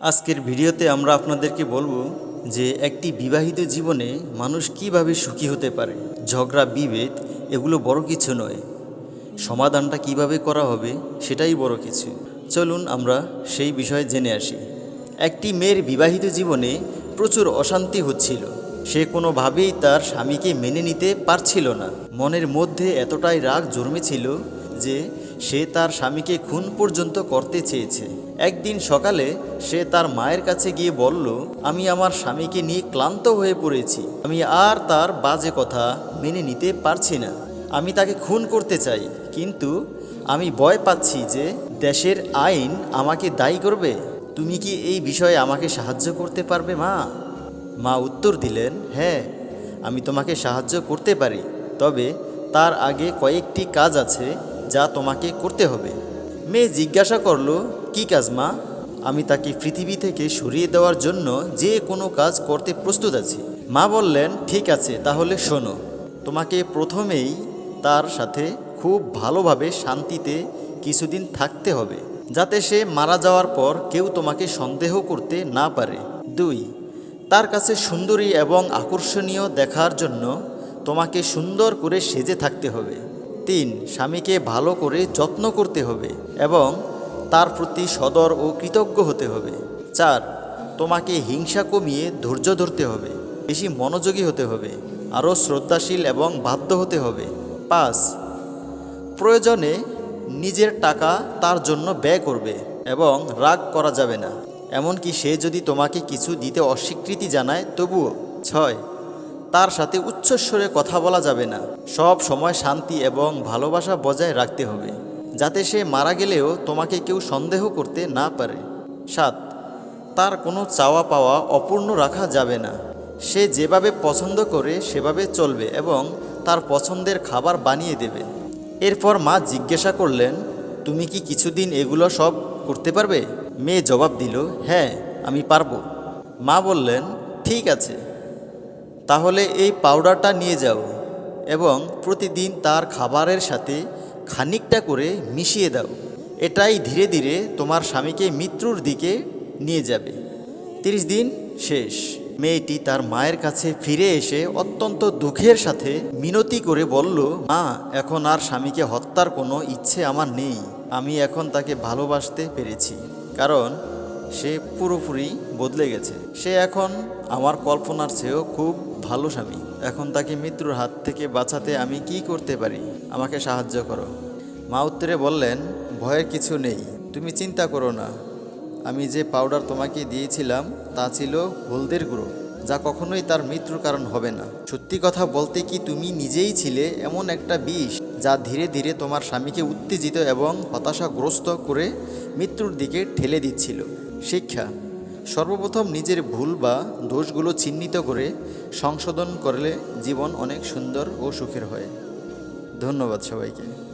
আজকের ভিডিওতে আমরা আপনাদেরকে বলব যে একটি বিবাহিত জীবনে মানুষ কীভাবে সুখী হতে পারে, ঝগড়া, বিভেদ, এগুলো বড় কিছু নয়। সমাধানটা কীভাবে করা হবে সেটাই বড় কিছু। চলুন আমরা সেই বিষয়ে জেনে আসি। একটি মেয়ের বিবাহিত জীবনে প্রচুর অশান্তি হচ্ছিল। সে কোনোভাবেই তার স্বামীকে মেনে নিতে পারছিল না। মনের মধ্যে এতটাই রাগ জন্মেছিল যে সে তার স্বামীকে খুন পর্যন্ত করতে চেয়েছে। একদিন সকালে সে তার মায়ের কাছে গিয়ে বলল, আমি আমার স্বামীকে নিয়ে ক্লান্ত হয়ে পড়েছি। আমি আর তার বাজে কথা মেনে নিতে পারছি না। আমি তাকে খুন করতে চাই, কিন্তু আমি ভয় পাচ্ছি যে দেশের আইন আমাকে দায়ী করবে। তুমি কি এই বিষয়ে আমাকে সাহায্য করতে পারবে, মা? মা উত্তর দিলেন হ্যাঁ আমি তোমাকে সাহায্য করতে পারি। তবে তার আগে কয়েকটি কাজ আছে যা তোমাকে করতে হবে। মেয়ে জিজ্ঞাসা করল, কি কাজ মা? আমি তাকে পৃথিবী থেকে সরিয়ে দেওয়ার জন্য যে কোনো কাজ করতে প্রস্তুত আছি। মা বললেন, ঠিক আছে, তাহলে শোনো। তোমাকে প্রথমেই তার সাথে খুব ভালোভাবে শান্তিতে কিছুদিন থাকতে হবে, যাতে সে মারা যাওয়ার পর কেউ তোমাকে সন্দেহ করতে না পারে। দুই, তার কাছে সুন্দরী এবং আকর্ষণীয় দেখার জন্য তোমাকে সুন্দর করে সেজে থাকতে হবে। তিন স্বামীকে ভালো করে যত্ন করতে হবে এবং তার প্রতি সদর ও কৃতজ্ঞ হতে হবে। চার, তোমাকে হিংসা কমিয়ে ধৈর্য ধরতে হবে, বেশি মনোযোগী হতে হবে, আরও শ্রদ্ধাশীল এবং বাধ্য হতে হবে। পাঁচ, প্রয়োজনে নিজের টাকা তার জন্য ব্যয় করবে এবং রাগ করা যাবে না। এমনকি সে যদি তোমাকে কিছু দিতে অস্বীকৃতি জানায়, তবুও। ছয় তার সাথে উচ্চস্বরে কথা বলা যাবে না। সব সময় শান্তি এবং ভালোবাসা বজায় রাখতে হবে, যাতে সে মারা গেলেও তোমাকে কেউ সন্দেহ করতে না পারে। সাত, তার কোনো চাওয়া পাওয়া অপূর্ণ রাখা যাবে না। সে যেভাবে পছন্দ করে সেভাবে চলবে এবং তার পছন্দের খাবার বানিয়ে দেবে। এরপর মা জিজ্ঞাসা করলেন, তুমি কি কিছুদিন এগুলো সব করতে পারবে? মেয়ে জবাব দিল হ্যাঁ আমি পারব। মা বললেন, ঠিক আছে। তাহলে এই পাউডারটা নিয়ে যাও এবং প্রতিদিন তার খাবারের সাথে খানিকটা করে মিশিয়ে দাও। এটাই ধীরে ধীরে তোমার স্বামীকে মৃত্যুর দিকে নিয়ে যাবে। তিরিশ দিন শেষ। মেয়েটি তার মায়ের কাছে ফিরে এসে অত্যন্ত দুঃখের সাথে মিনতি করে বলল, মা, এখন আর স্বামীকে হত্যার কোনো ইচ্ছে আমার নেই। আমি এখন তাকে ভালোবাসতে পেরেছি। কারণ সে পুরোপুরি বদলে গেছে। সে এখন আমার কল্পনার চেয়েও খুব ভালো স্বামী। এখন তাকে মৃত্যুর হাত থেকে বাঁচাতে আমি কি করতে পারি? আমাকে সাহায্য করো। মা উত্তরে বললেন, ভয়ের কিছু নেই, তুমি চিন্তা করো না। আমি যে পাউডার তোমাকে দিয়েছিলাম, তা ছিল হলদের গুঁড়ো, যা কখনোই তার মৃত্যুর কারণ হবে না। সত্যি কথা বলতে কি তুমি নিজেই ছিলে এমন একটা বিষ, যা ধীরে ধীরে তোমার স্বামীকে উত্তেজিত এবং হতাশাগ্রস্ত করে মৃত্যুর দিকে ঠেলে দিচ্ছিল? শিক্ষা। সর্বপ্রথম নিজের ভুল বা দোষগুলো চিহ্নিত করে সংশোধন করলে জীবন অনেক সুন্দর ও সুখের হয়। ধন্যবাদ সবাইকে।